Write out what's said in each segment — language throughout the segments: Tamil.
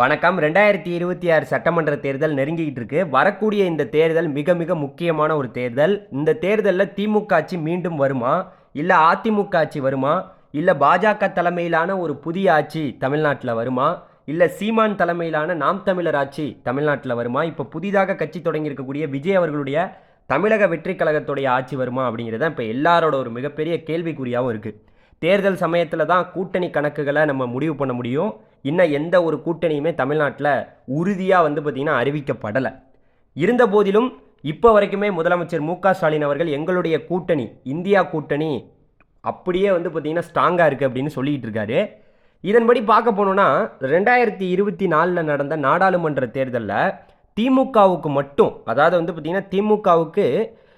வணக்கம். ரெண்டாயிரத்தி இருபத்தி ஆறு சட்டமன்ற தேர்தல் நெருங்கிக்கிட்டு இருக்கு. வரக்கூடிய இந்த தேர்தல் மிக மிக முக்கியமான ஒரு தேர்தல். இந்த தேர்தலில் திமுக ஆட்சி மீண்டும் வருமா? இல்லை அதிமுக ஆட்சி வருமா? இல்லை பாஜக தலைமையிலான ஒரு புதிய ஆட்சி தமிழ்நாட்டில் வருமா? இல்லை சீமான் தலைமையிலான நாம் தமிழர் ஆட்சி தமிழ்நாட்டில் வருமா? இப்போ புதிதாக கட்சி தொடங்கியிருக்கக்கூடிய விஜய் அவர்களுடைய தமிழக வெற்றி கழகத்துடைய ஆட்சி வருமா அப்படிங்கிறது தான் இப்போ எல்லாரோட ஒரு மிகப்பெரிய கேள்விக்குறியாகவும் இருக்குது தேர்தல் சமயத்தில் தான் கூட்டணி கணக்குகளை நம்ம முடிவு பண்ண முடியும். இன்னும் எந்த ஒரு கூட்டணியுமே தமிழ்நாட்டில் உறுதியாக வந்து பார்த்திங்கன்னா அறிவிக்கப்படலை. இருந்த போதிலும் இப்போ வரைக்குமே முதலமைச்சர் மு க ஸ்டாலின் அவர்கள் எங்களுடைய கூட்டணி இந்தியா கூட்டணி அப்படியே வந்து பார்த்திங்கன்னா ஸ்ட்ராங்காக இருக்குது அப்படின்னு சொல்லிக்கிட்டு இருக்காரு. இதன்படி பார்க்க போனோன்னா ரெண்டாயிரத்தி இருபத்தி நாலில் நடந்த நாடாளுமன்ற தேர்தலில் திமுகவுக்கு மட்டும் அதாவது வந்து பார்த்திங்கன்னா திமுகவுக்கு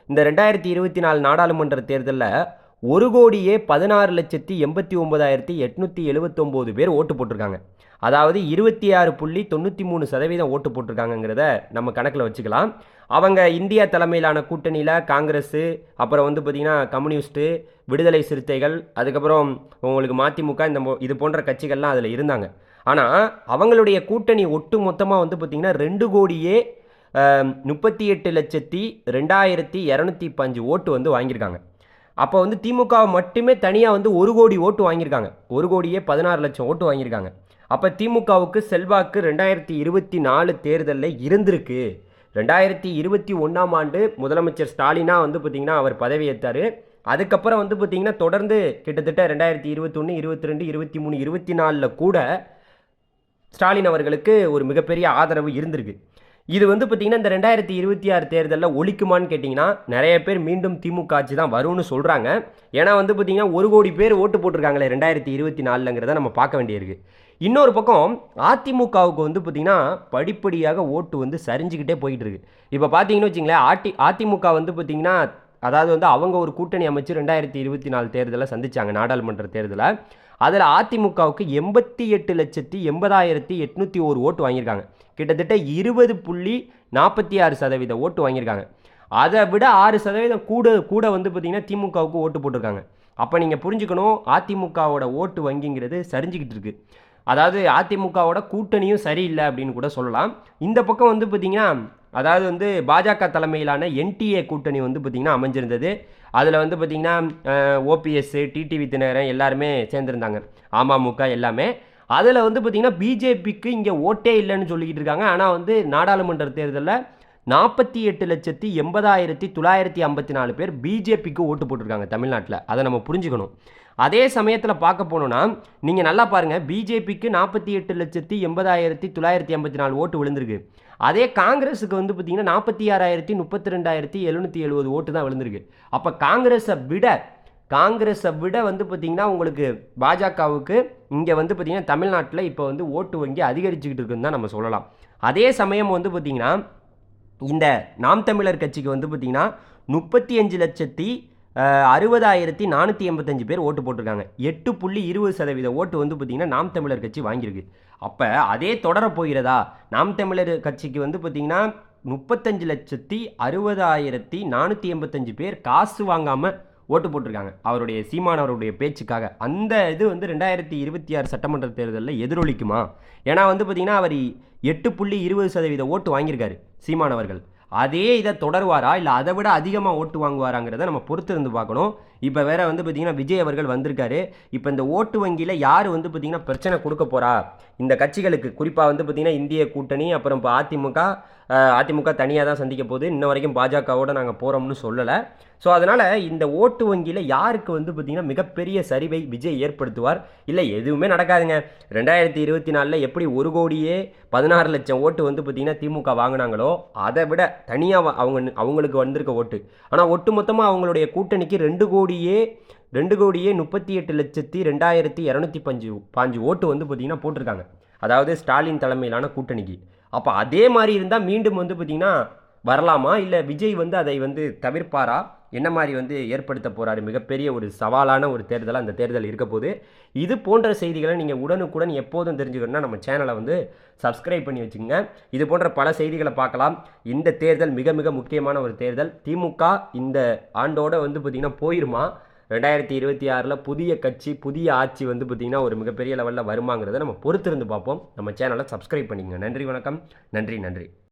இந்த ரெண்டாயிரத்தி இருபத்தி நாலு நாடாளுமன்ற தேர்தலில் ஒரு கோடியே பதினாறு லட்சத்தி எண்பத்தி ஒன்பதாயிரத்தி எட்நூற்றி எழுபத்தொம்போது பேர் ஓட்டு போட்டிருக்காங்க. அதாவது இருபத்தி ஆறு புள்ளி தொண்ணூற்றி மூணு சதவீதம் ஓட்டு போட்டிருக்காங்கங்கிறத நம்ம கணக்கில் வச்சுக்கலாம். அவங்க இந்தியா தலைமையிலான கூட்டணியில் காங்கிரஸு அப்புறம் வந்து பார்த்திங்கன்னா கம்யூனிஸ்ட்டு விடுதலை சிறுத்தைகள் அதுக்கப்புறம் உங்களுக்கு மதிமுக இந்த இது போன்ற கட்சிகள்லாம் அதில் இருந்தாங்க. ஆனால் அவங்களுடைய கூட்டணி ஒட்டு மொத்தமாக வந்து பார்த்திங்கன்னா ரெண்டு கோடியே முப்பத்தி எட்டு லட்சத்தி ரெண்டாயிரத்தி இரநூத்தி பஞ்சு ஓட்டு வந்து வாங்கியிருக்காங்க. அப்போ வந்து திமுக மட்டுமே தனியாக வந்து ஒரு கோடி ஓட்டு வாங்கியிருக்காங்க. ஒரு கோடியே பதினாறு லட்சம் ஓட்டு வாங்கியிருக்காங்க. அப்போ திமுகவுக்கு செல்வாக்கு ரெண்டாயிரத்தி இருபத்தி நாலு தேர்தலில் இருந்திருக்கு. ரெண்டாயிரத்தி இருபத்தி ஒன்றாம் ஆண்டு முதலமைச்சர் ஸ்டாலினா வந்து பார்த்திங்கன்னா அவர் பதவியேற்றார் அதுக்கப்புறம் வந்து பார்த்திங்கன்னா தொடர்ந்து கிட்டத்தட்ட ரெண்டாயிரத்தி இருபத்தொன்று இருபத்தி ரெண்டு இருபத்தி மூணு இருபத்தி நாலில் கூட ஸ்டாலின் அவர்களுக்கு ஒரு மிகப்பெரிய ஆதரவு இருந்திருக்கு. இது வந்து பார்த்திங்கன்னா இந்த ரெண்டாயிரத்தி இருபத்தி ஆறு தேர்தலில் ஒழிக்குமான்னு கேட்டிங்கன்னா நிறைய பேர் மீண்டும் திமுக ஆட்சி தான் வரும்னு சொல்கிறாங்க ஏன்னா வந்து பார்த்திங்கன்னா ஒரு கோடி பேர் ஓட்டு போட்டிருக்காங்களே ரெண்டாயிரத்தி இருபத்தி நாலுங்கிறத நம்ம பார்க்க வேண்டியிருக்கு. இன்னொரு பக்கம் அதிமுகவுக்கு வந்து பார்த்திங்கன்னா படிப்படியாக ஓட்டு வந்து சரிஞ்சுக்கிட்டே போயிட்டு இருக்கு இப்போ பார்த்தீங்கன்னு வச்சிங்களேன் ஆட்டி அதிமுக வந்து பார்த்திங்கன்னா அதாவது வந்து அவங்க ஒரு கூட்டணி அமைச்சு ரெண்டாயிரத்தி இருபத்தி நாலு தேர்தலை சந்திச்சாங்க நாடாளுமன்ற தேர்தலை. அதில் அதிமுகவுக்கு எண்பத்தி எட்டு லட்சத்தி எண்பதாயிரத்தி எட்நூற்றி ஒரு ஓட்டு வாங்கியிருக்காங்க. கிட்டத்தட்ட இருபது புள்ளி நாற்பத்தி ஆறு சதவீத ஓட்டு வாங்கியிருக்காங்க. அதை விட ஆறு சதவீதம் கூட கூட வந்து பார்த்திங்கன்னா திமுகவுக்கு ஓட்டு போட்டிருக்காங்க. அப்போ நீங்கள் புரிஞ்சுக்கணும் அதிமுகவோட ஓட்டு வங்கிங்கிறது சரிஞ்சுக்கிட்டு இருக்குது அதாவது அதிமுகவோட கூட்டணியும் சரியில்லை அப்படின்னு கூட சொல்லலாம். இந்த பக்கம் வந்து பார்த்திங்கன்னா அதாவது வந்து பாஜக தலைமையிலான என்டிஏ கூட்டணி வந்து பார்த்திங்கன்னா அமைஞ்சிருந்தது. அதில் வந்து பார்த்திங்கன்னா ஓபிஎஸ் டிடிவி தினகரன் எல்லாருமே சேர்ந்துருந்தாங்க. அமமுக எல்லாமே. அதில் வந்து பார்த்திங்கன்னா பிஜேபிக்கு இங்கே ஓட்டே இல்லைன்னு சொல்லிக்கிட்டு இருக்காங்க. ஆனால் வந்து நாடாளுமன்ற தேர்தலில் நாற்பத்தி எட்டு லட்சத்தி எண்பதாயிரத்தி தொள்ளாயிரத்தி ஐம்பத்தி நாலு பேர் பிஜேபிக்கு ஓட்டு போட்டிருக்காங்க தமிழ்நாட்டில். அதை நம்ம புரிஞ்சுக்கணும். அதே சமயத்தில் பார்க்க போனோன்னா நீங்கள் நல்லா பாருங்கள் பிஜேபிக்கு நாற்பத்தி எட்டு லட்சத்தி எண்பதாயிரத்தி தொள்ளாயிரத்தி ஐம்பத்தி நாலு ஓட்டு விழுந்திருக்கு. அதே காங்கிரஸுக்கு வந்து பார்த்தீங்கன்னா நாற்பத்தி ஆறாயிரத்தி முப்பத்தி ரெண்டாயிரத்தி எழுநூற்றி எழுபது ஓட்டு தான் விழுந்திருக்கு. அப்போ காங்கிரஸை விட காங்கிரஸை விட வந்து பார்த்திங்கன்னா உங்களுக்கு பாஜகவுக்கு இங்கே வந்து பார்த்திங்கன்னா தமிழ்நாட்டில் இப்போ வந்து ஓட்டு வங்கி அதிகரிச்சுக்கிட்டு இருக்குன்னு தான் நம்ம சொல்லலாம். அதே சமயம் வந்து பார்த்திங்கன்னா இந்த நாம் தமிழர் கட்சிக்கு வந்து பார்த்திங்கன்னா முப்பத்தி அஞ்சு லட்சத்தி அறுபதாயிரத்தி நானூற்றி எண்பத்தஞ்சு பேர் ஓட்டு போட்டிருக்காங்க. எட்டு புள்ளி இருபது சதவீத ஓட்டு வந்து பார்த்திங்கன்னா நாம் தமிழர் கட்சி வாங்கியிருக்கு. அப்போ அதே தொடர போகிறதா? நாம் தமிழர் கட்சிக்கு வந்து பார்த்திங்கன்னா முப்பத்தஞ்சு லட்சத்தி அறுபதாயிரத்தி நானூற்றி எண்பத்தஞ்சு பேர் காசு வாங்காமல் ஓட்டு போட்டிருக்காங்க. அவருடைய சீமானவருடைய பேச்சுக்காக. அந்த இது வந்து ரெண்டாயிரத்தி இருபத்தி ஆறு சட்டமன்ற தேர்தலில் எதிரொலிக்குமா? ஏன்னா வந்து பார்த்திங்கன்னா அவர் எட்டு புள்ளி இருபது சதவீத ஓட்டு வாங்கியிருக்காரு சீமானவர்கள் அதே இதை தொடருவாரா? இல்லை அதை விட அதிகமாக ஓட்டு வாங்குவாராங்கிறத நம்ம பொறுத்து இருந்து பார்க்கணும். இப்போ வேற வந்து பார்த்திங்கன்னா விஜய் அவர்கள் வந்திருக்காரு. இப்போ இந்த ஓட்டு வங்கியில் யார் வந்து பார்த்திங்கன்னா பிரச்சனை கொடுக்க போகிறா இந்த கட்சிகளுக்கு குறிப்பாக வந்து பார்த்திங்கன்னா இந்திய கூட்டணி அப்புறம் இப்போ அதிமுக அதிமுக தனியாக தான் சந்திக்க போகுது. இன்ன வரைக்கும் பாஜகவோட நாங்கள் போகிறோம்னு சொல்லலை. ஸோ அதனால் இந்த ஓட்டு வங்கியில் யாருக்கு வந்து பார்த்திங்கன்னா மிகப்பெரிய சரிவை விஜய் ஏற்படுத்துவார்? இல்லை எதுவுமே நடக்காதுங்க. ரெண்டாயிரத்தி இருபத்தி நாலில் எப்படி ஒரு கோடியே பதினாறு லட்சம் ஓட்டு வந்து பார்த்திங்கன்னா திமுக வாங்கினாங்களோ அதை விட தனியாக அவங்க அவங்களுக்கு வந்திருக்க ஓட்டு. ஆனால் ஒட்டுமொத்தமாக அவங்களுடைய கூட்டணிக்கு ரெண்டு கோடியே ரெண்டு கோடியே முப்பத்தி எட்டு லட்சத்தி ரெண்டாயிரத்தி இரநூத்தி பஞ்சு பாஞ்சு ஓட்டு வந்து பார்த்திங்கன்னா போட்டிருக்காங்க. அதாவது ஸ்டாலின் தலைமையிலான கூட்டணிக்கு. அப்போ அதே மாதிரி இருந்தால் மீண்டும் வந்து பார்த்திங்கன்னா வரலாமா? இல்லை விஜய் வந்து அதை வந்து தவிர்ப்பாரா? என்ன மாதிரி வந்து ஏற்படுத்த போகிறாரு மிகப்பெரிய ஒரு சவாலான ஒரு தேர்தலாக அந்த தேர்தல் இருக்க போது இது போன்ற செய்திகளை நீங்கள் உடனுக்குடன் எப்போதும் தெரிஞ்சுக்கணும்னா நம்ம சேனலை வந்து சப்ஸ்கிரைப் பண்ணி வச்சுக்கோங்க. இது போன்ற பல செய்திகளை பார்க்கலாம். இந்த தேர்தல் மிக மிக முக்கியமான ஒரு தேர்தல். திமுக இந்த ஆண்டோட வந்து பார்த்திங்கன்னா போயிருமா? ரெண்டாயிரத்தி இருபத்தி ஆறில் புதிய கட்சி புதிய ஆட்சி வந்து பார்த்திங்கன்னா ஒரு மிகப்பெரிய லெவலில் வருமாங்கிறத நம்ம பொறுத்திருந்து பார்ப்போம். நம்ம சேனலை சப்ஸ்கிரைப் பண்ணிக்கங்க. நன்றி வணக்கம். நன்றி நன்றி.